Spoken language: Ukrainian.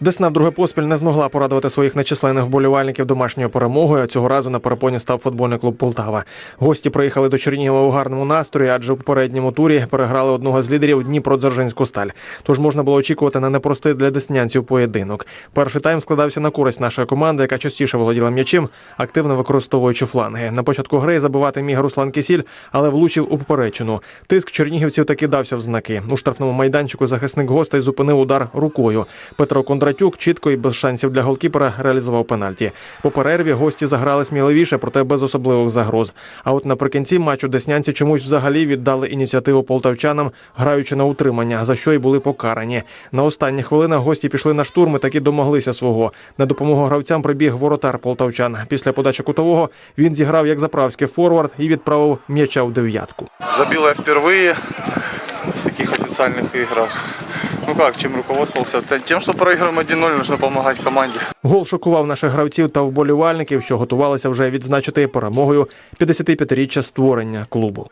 Десна вдруге поспіль не змогла порадувати своїх нечисленних вболівальників домашньою перемогою. Цього разу на перепоні став футбольний клуб Полтава. Гості приїхали до Чернігова у гарному настрої, адже у попередньому турі переграли одного з лідерів Дніпродзержинську сталь. Тож можна було очікувати на непростий для деснянців поєдинок. Перший тайм складався на користь нашої команди, яка частіше володіла м'ячем, активно використовуючи фланги. На початку гри забивати міг Руслан Кисіль, але влучив у поперечину. Тиск чернігівців таки дався в знаки. У штрафному майданчику захисник гостей зупинив удар рукою. Петро Кондратюк чітко і без шансів для голкіпера реалізував пенальті. По перерві гості заграли сміливіше, проте без особливих загроз. А от наприкінці матчу деснянці чомусь взагалі віддали ініціативу полтавчанам, граючи на утримання, за що й були покарані. На останніх хвилинах гості пішли на штурм і таки домоглися свого. На допомогу гравцям прибіг воротар полтавчан. Після подачі кутового він зіграв як заправський форвард і відправив м'яча в дев'ятку. Забил я впервые в таких официальных играх. Ну как, чем руководствовался? Тим, что проиграем 1-0, нужно помогать команде. Гол шокував наших гравців та вболівальників, що готувалися вже відзначити перемогою 55-річчя створення клубу.